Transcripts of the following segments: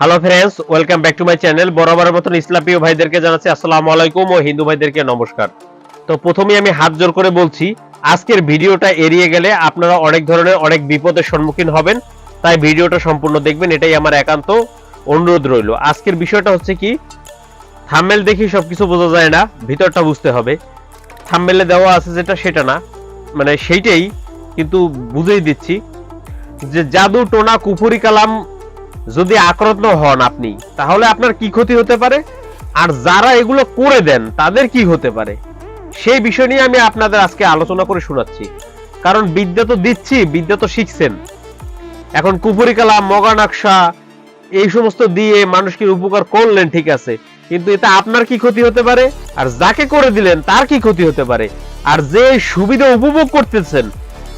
Hello friends welcome back to my channel বরাবরের মতন ইসলামীয় ভাইদেরকে জানাচ্ছি, আসসালামু আলাইকুম ও হিন্দু ভাইদেরকে নমস্কার। তো প্রথমেই আমি হাত জোর করে বলছি, আজকের ভিডিওটা এড়িয়ে গেলে আপনারা অনেক ধরনের অনেক বিপদের সম্মুখীন হবেন। তাই ভিডিওটা সম্পূর্ণ দেখবেন, এটাই আমার একান্ত অনুরোধ রইল। আজকের বিষয়টা হচ্ছে কি থাম্বেল দেখি সব কিছু বোঝা যায় না, ভিতরটা বুঝতে হবে। থাম্বেলে দেওয়া আছে যেটা, সেটা না। মানে সেইটাই কিন্তু বুঝেই দিচ্ছি যে জাদু, টোনা, কুফুরি, কালাম যদি আক্রান্ত হন আপনি, তাহলে আপনার কি ক্ষতি হতে পারে? আর যারা এগুলো করে দেন, তাদের কি হতে পারে? সেই বিষয় নিয়ে আমি আপনাদের আজকে আলোচনা করে শোনাচ্ছি। কারণ বিদ্যা তো দিচ্ছি, বিদ্যা তো শিখছেন। এখন কুপুরি কালাম মগা নকশা, এই সমস্ত দিয়ে মানুষকে উপকার করলেন, ঠিক আছে। কিন্তু এতে আপনার কি ক্ষতি হতে পারে? আর যাকে করে দিলেন, তার কি ক্ষতি হতে পারে? আর যে সুবিধা উপভোগ করতেছেন,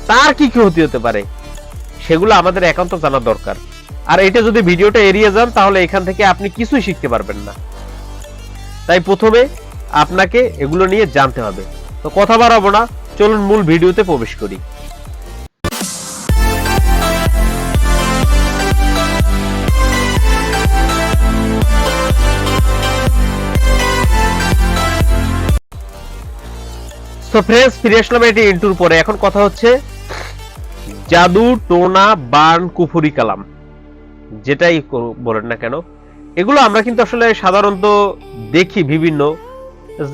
তার কি ক্ষতি হতে পারে? সেগুলো আমাদের একান্ত জানা দরকার। আর এটা যদি ভিডিওটা এড়িয়ে যান, তাহলে এখান থেকে আপনি কিছুই শিখতে পারবেন না। তাই প্রথমে আপনাকে এগুলো নিয়ে জানতে হবে। তো কথা বাড়াবো না, চলুন মূল ভিডিওতে প্রবেশ করি। ফ্রেন্ডস ফিরে আসলাম এটি ইন্টুর পরে। এখন কথা হচ্ছে, জাদু, টোনা, বান, কুফুরি, কালাম। যেটাই বলেন না কেন, এগুলো আমরা কিন্তু আসলে সাধারণত দেখি বিভিন্ন।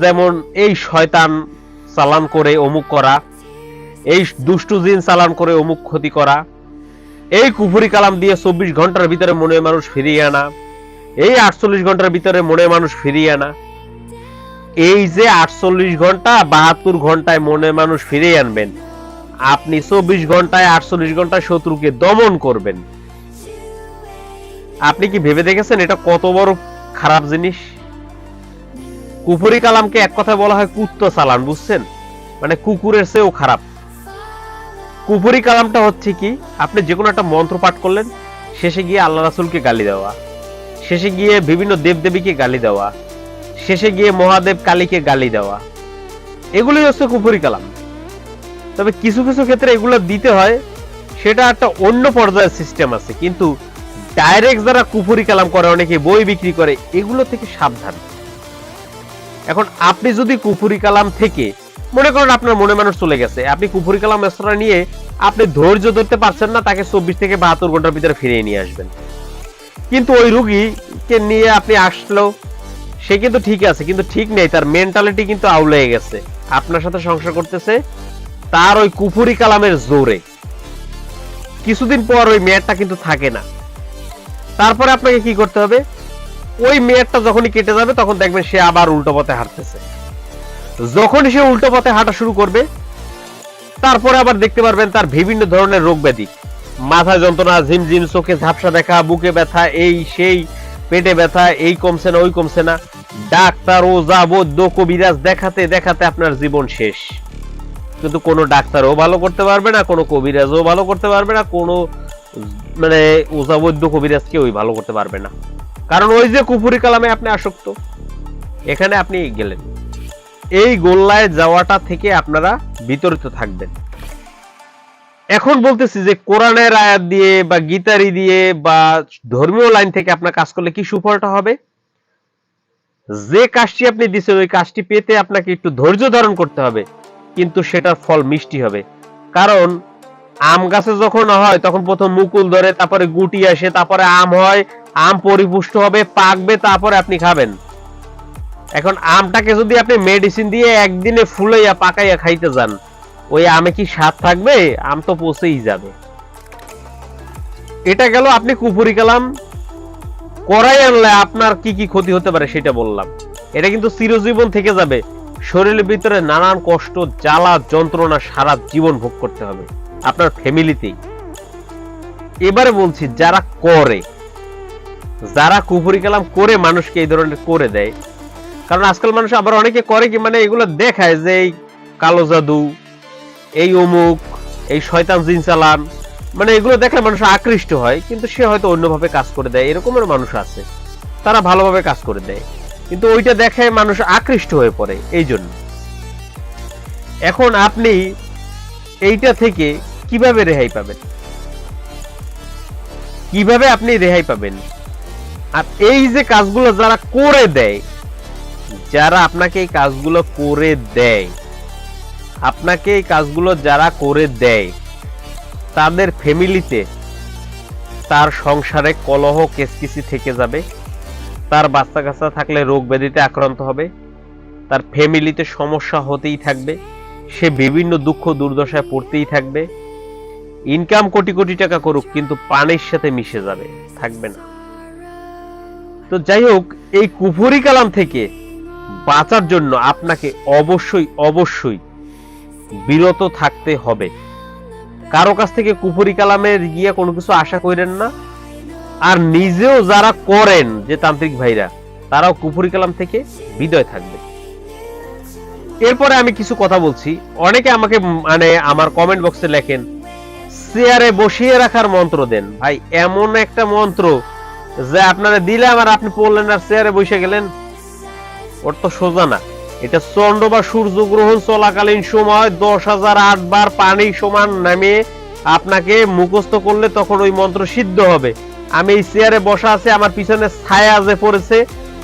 যেমন এই শয়তান চালান করে অমুক করা, এই দুষ্টু জিন চালান করে অমুক ক্ষতি করা, এই কুফুরি কালাম দিয়ে চব্বিশ ঘণ্টার ভিতরে মনে মানুষ ফিরিয়ে আনা, এই আটচল্লিশ ঘণ্টার ভিতরে মনে মানুষ ফিরিয়ে আনা, এই যে আটচল্লিশ ঘণ্টা, বাহাত্তর ঘন্টায় মনে মানুষ ফিরিয়ে আনবেন, আপনি চব্বিশ ঘন্টায়, আটচল্লিশ ঘন্টায় শত্রুকে দমন করবেন। আপনি কি ভেবে দেখেছেন এটা কত বড় খারাপ জিনিস? কুফরি কালামকে এক কথায় বলা হয় কুত্ত চালান, বুঝছেন? মানে কুকুরের চেয়েও খারাপ। কুফরি কালামটা হচ্ছে কি, আপনি যে কোনো একটা মন্ত্র পাঠ করলেন, শেষে গিয়ে আল্লাহ রাসুলকে গালি দেওয়া, শেষে গিয়ে বিভিন্ন দেবদেবীকে গালি দেওয়া, শেষে গিয়ে মহাদেব কালীকে গালি দেওয়া, এগুলোই হচ্ছে কুফরি কালাম। তবে কিছু কিছু ক্ষেত্রে এগুলো দিতে হয়, সেটা একটা অন্য পর্যায়ের সিস্টেম আছে, কিন্তু ডাইরেক্ট যারা কুফুরি কালাম করে, অনেকে বই বিক্রি করে, এগুলো থেকে সাবধান। এখন আপনি যদি কুফুরি কালাম থেকে, মনে করেন আপনার মনে মানুষ চলে গেছে, আপনি কুফুরি কালাম এসরা নিয়ে আপনি ধৈর্য ধরতে পারছেন না, তাকে চব্বিশ থেকে বাহাত্তর ঘণ্টার ভিতরে ফিরিয়ে নিয়ে আসবেন। কিন্তু ওই রুগীকে নিয়ে আপনি আসলো, সে কিন্তু ঠিক আছে, কিন্তু ঠিক নেই, তার মেন্টালিটি কিন্তু আউলে গেছে। আপনার সাথে সংসার করতেছে, তার ওই কুফুরি কালামের জোরে। কিছুদিন পর ওই মেয়েরটা কিন্তু থাকে না। তারপরে আপনাকে কি করতে হবে? ওই মেয়েরটা যখনই কেটে যাবে, তখন দেখবেন সে আবার উল্টো পথে হাঁটতেছে। যখন সে উল্টো পথে হাঁটা শুরু করবে, তারপরে আবার দেখতে পারবেন তার বিভিন্ন ধরনের রোগ ব্যাধি। মাথা যন্ত্রণা, ঝিমঝিম, চোখে ঝাপসা দেখা, বুকে ব্যথা, এই, সেই, পেটে ব্যথা, এই কমছে না, ওই কমছে না। ডাক্তার ও যাব কবিরাজ দেখাতে দেখাতে আপনার জীবন শেষ। কিন্তু কোনো ডাক্তারও ভালো করতে পারবে না, কোনো কবিরাজও ভালো করতে পারবে না, কোনো মানে ওজা বৈদ্য কবিরাজ কেউই ভালো করতে পারবে না। কারণ ওই যে কুফুরি কালামে আপনি আসক্ত। এখানে আপনি গেলেন। এই গোল্লায় যাওয়াটা থেকে আপনারা বিতরিত থাকবেন। এখন বলতেছি যে কোরআনের আয়াত দিয়ে বা গীতারি দিয়ে বা ধর্মীয় লাইন থেকে আপনার কাজ করলে কি সুফলটা হবে? যে কাজটি আপনি দিচ্ছেন ওই কাজটি পেতে আপনাকে একটু ধৈর্য ধারণ করতে হবে। কিন্তু সেটার ফল মিষ্টি হবে। কারণ আম গাছে যখন হয়, তখন প্রথম মুকুল ধরে, তারপরে গুটি আসে, তারপরে আম হয়, আম পরিপুষ্ট হবে, পাকবে, তারপরে আপনি খাবেন। এখন আমটাকে যদি আপনি মেডিসিন দিয়ে একদিনে ফুলাইয়া পাকাইয়া খাইতে যান, ওই আমে কি স্বাদ থাকবে? আম তো পচেই যাবে। এটা গেল আপনি কুপুরি কালাম। করাই আনলে আপনার কি কি ক্ষতি হতে পারে সেটা বললাম। এটা কিন্তু চিরজীবন থেকে যাবে। শরীরের ভিতরে নানান কষ্ট, জ্বালা, যন্ত্রণা সারা জীবন ভোগ করতে হবে। আপনার ফ্যামিলিতেই এবারে বলছি, যারা করে, যারা কুপুরি কালাম করে মানুষকে এই ধরনের করে দেয়, কারণ আজকাল মানুষ আবার অনেকে করে কি মানে এগুলো দেখায় যে এই কালো জাদু, এই অমুক, এই শয়তান জিন চালান মানে এগুলো দেখলে মানুষ আকৃষ্ট হয়, কিন্তু সে হয়তো অন্যভাবে কাজ করে দেয়, এরকমের মানুষ আছে, তারা ভালোভাবে কাজ করে দেয়, কিন্তু ওইটা দেখে মানুষ আকৃষ্ট হয়ে পড়ে এই জন্য এখন আপনি এইটা থেকে কীভাবে রেহাই পাবেন? কীভাবে আপনি রেহাই পাবেন? আর এই যে কাজগুলো যারা করে দেয়, যারা আপনাকে এই কাজগুলো করে দেয়, আপনাকে এই কাজগুলো যারা করে দেয়, তাদের ফ্যামিলিতে তার সংসারে কলহ কেসকিসি থেকে যাবে, তার বাচ্চা কাচ্চা থাকলে রোগ ব্যাধিতে আক্রান্ত হবে, তার ফ্যামিলিতে সমস্যা হতেই থাকবে, সে বিভিন্ন দুঃখ দুর্দশায় পড়তেই থাকবে ইনকাম কোটি কোটি টাকা করুক, কিন্তু পানির সাথে মিশে যাবে, থাকবে না। তো যাই হোক, এই কুফরি কালাম থেকে বাঁচার জন্য আপনাকে অবশ্যই অবশ্যই বিরত থাকতে হবে। কারও কাছ থেকে কুফরি কালামের গিয়ে কোনো কিছু আশা করেন না। আর নিজেও যারা করেন, যে তান্ত্রিক ভাইরা, তারাও কুফরি কালাম থেকে বিদয় থাকবে। এরপরে আমি কিছু কথা বলছি। অনেকে আমাকে মানে আমার কমেন্ট বক্সে লেখেন চেয়ারে বসিয়ে রাখার মন্ত্র দেন। ভাই, এমন একটা মন্ত্র যে আপনারা দিলে আমার আপনি পড়লেন আর চেয়ারে বসে গেলেন, ওর তো সোজা না। এটা চন্দ্র বা সূর্য গ্রহণ চলাকালীন সময় দশ হাজার আট বার পানি সমান নামে আপনাকে মুখস্থ করলে তখন ওই মন্ত্র সিদ্ধ হবে। আমি এই চেয়ারে বসা আছে, আমার পিছনে ছায়া যে পড়েছে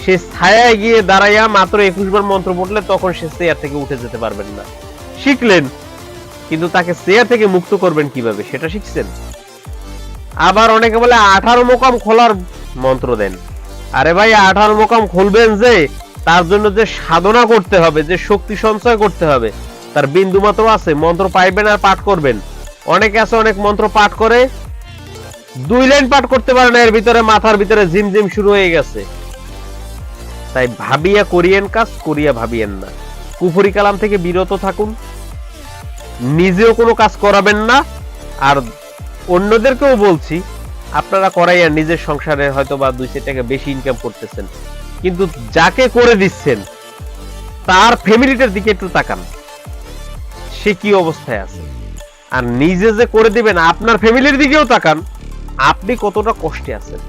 সে ছায়ায় গিয়ে দাঁড়াইয়া মাত্র একুশ বার মন্ত্র পড়লে তখন সে চেয়ার থেকে উঠে যেতে পারবেন না। শিখলেন কিন্তু তাকে চেয়ার থেকে মুক্ত করবেন কীভাবে, সেটা শিখছেন? আবার অনেকে বলে, আঠারো মোকাম খোলার মন্ত্র দেন। আরে ভাই, আঠারো মোকাম খুলবেন যে, তার জন্য যে সাধনা করতে হবে, যে শক্তি সঞ্চয় করতে হবে, তার বিন্দু মাত্র আছে, মন্ত্র পাইবেন আর পাঠ করবেন। অনেকে আছে, অনেক মন্ত্র পাঠ করে, দুই লাইন পাঠ করতে পারে না, এর ভিতরে মাথার ভিতরে জিমজিম শুরু হয়ে গেছে। তাই ভাবিয়া করিয়েন কাজ, করিয়া ভাবিয়েন না। কুফরি কালাম থেকে বিরত থাকুন। নিজেও কোনো কাজ করাবেন না। আর অন্যদেরকেও বলছি, আপনারা করাইয়া নিজের সংসারে হয়তো বা দুই টাকা বেশি ইনকাম করতেছেন। কিন্তু যাকে করে দিচ্ছেন, তার ফ্যামিলিটার দিকে একটু তাকান। সে কি অবস্থায় আছে? আর নিজে যে করে দিবেন, আপনার ফ্যামিলির দিকেও তাকান। আপনি কতটা কষ্টে আছেন?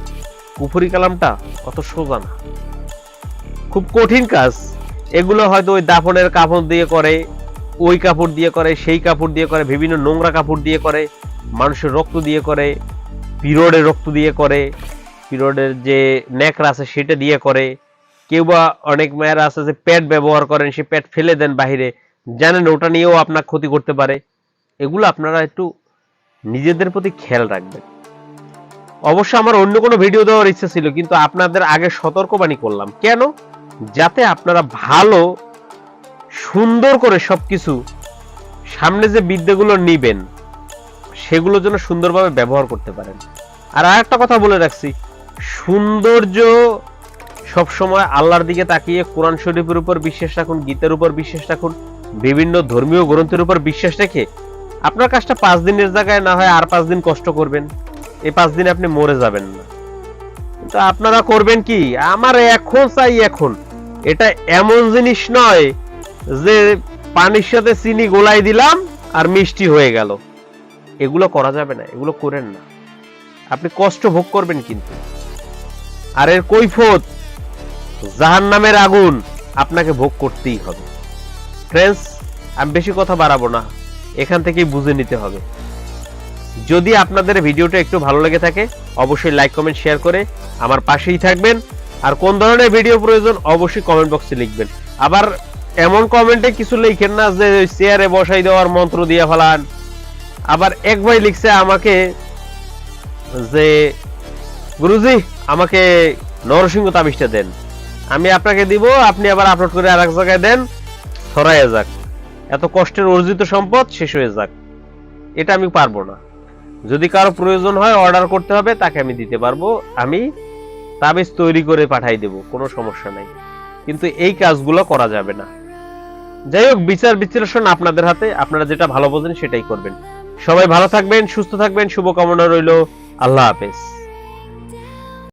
কুফরি কালামটা অত সোজা না। খুব কঠিন কাজ। এগুলো হয়তো ওই দাফনের কাপড় দিয়ে করে ওই কাপড় দিয়ে করে, সেই কাপড় দিয়ে করে, বিভিন্ন নোংরা কাপড় দিয়ে করে, মানুষের রক্ত দিয়ে করে পিরিয়ডের রক্ত দিয়ে করে পিরিয়ডের যে ন্যাকড়া আছে সেটা দিয়ে করে। কেউ বা অনেক মেয়েরা আছে যে প্যাড ব্যবহার করেন, সে প্যাড ফেলে দেন বাহিরে। জানেন, ওটা নিয়েও আপনার ক্ষতি করতে পারে। এগুলো আপনারা একটু নিজেদের প্রতি খেয়াল রাখবেন। অবশ্য আমার অন্য কোনো ভিডিও দেওয়ার ইচ্ছা ছিল, কিন্তু আপনাদের আগে সতর্কবাণী করলাম। কেন? যাতে আপনারা ভালো সুন্দর করে সবকিছু সামনে যে বিদ্যাগুলো নিবেন, সেগুলো যেন সুন্দরভাবে ব্যবহার করতে পারেন। আর আর একটা কথা বলে রাখছি, সৌন্দর্য সবসময় আল্লাহর দিকে তাকিয়ে কোরআন শরীফের উপর বিশ্বাস রাখুন, গীতার উপর বিশ্বাস রাখুন, বিভিন্ন ধর্মীয় গ্রন্থের উপর বিশ্বাস রেখে আপনার কাজটা পাঁচ দিনের জায়গায় না হয় আর পাঁচ দিন কষ্ট করবেন, এই পাঁচ দিন আপনি মরে যাবেন না। কিন্তু আপনারা করবেন কি? আমার এখন চাই এখন। এটা এমন জিনিস নয় যে পানির সাথে চিনি গোলাই দিলাম আর মিষ্টি হয়ে গেল। এগুলো করা যাবে না, এগুলো করেন না। আপনি কষ্ট ভোগ করবেন কিন্তু। আর এর কৈফত জাহান নামের আগুন আপনাকে ভোগ করতেই হবে। ফ্রেন্ডস আমি বেশি কথা বাড়াবো না, এখান থেকেই বুঝে নিতে হবে। যদি আপনাদের ভিডিওটা একটু ভালো লেগে থাকে, অবশ্যই লাইক কমেন্ট শেয়ার করে আমার পাশেই থাকবেন। আর কোন ধরনের ভিডিও প্রয়োজন, অবশ্যই কমেন্ট বক্সে লিখবেন। আবার এমন কমেন্টে কিছু লিখেন না যে চেয়ারে বসাই দেওয়ার মন্ত্র দিয়ে ফেলান। আবার এক ভাই লিখছে আমাকে যে, গুরুজি, আমাকে নরসিংহ তাবিজটা দেন। আমি আপনাকে দিব, আপনি আবার আপলোড করে আর এক জায়গায় দেন ছড়াইয়া যাক। এত কষ্টের অর্জিত সম্পদ শেষ হয়ে যাক। এটা আমি পারব না। যদি কারও প্রয়োজন হয় অর্ডার করতে হবে, তাকে আমি দিতে পারব। আমি তাবিজ তৈরি করে পাঠাই দেব, কোনো সমস্যা নাই। কিন্তু এই কাজগুলো করা যাবে না। যাই হোক, বিচার বিশ্লেষণ আপনাদের হাতে। আপনারা যেটা ভালো বোঝেন সেটাই করবেন। সবাই ভালো থাকবেন, সুস্থ থাকবেন, শুভকামনা রইল। আল্লাহ হাফেজ।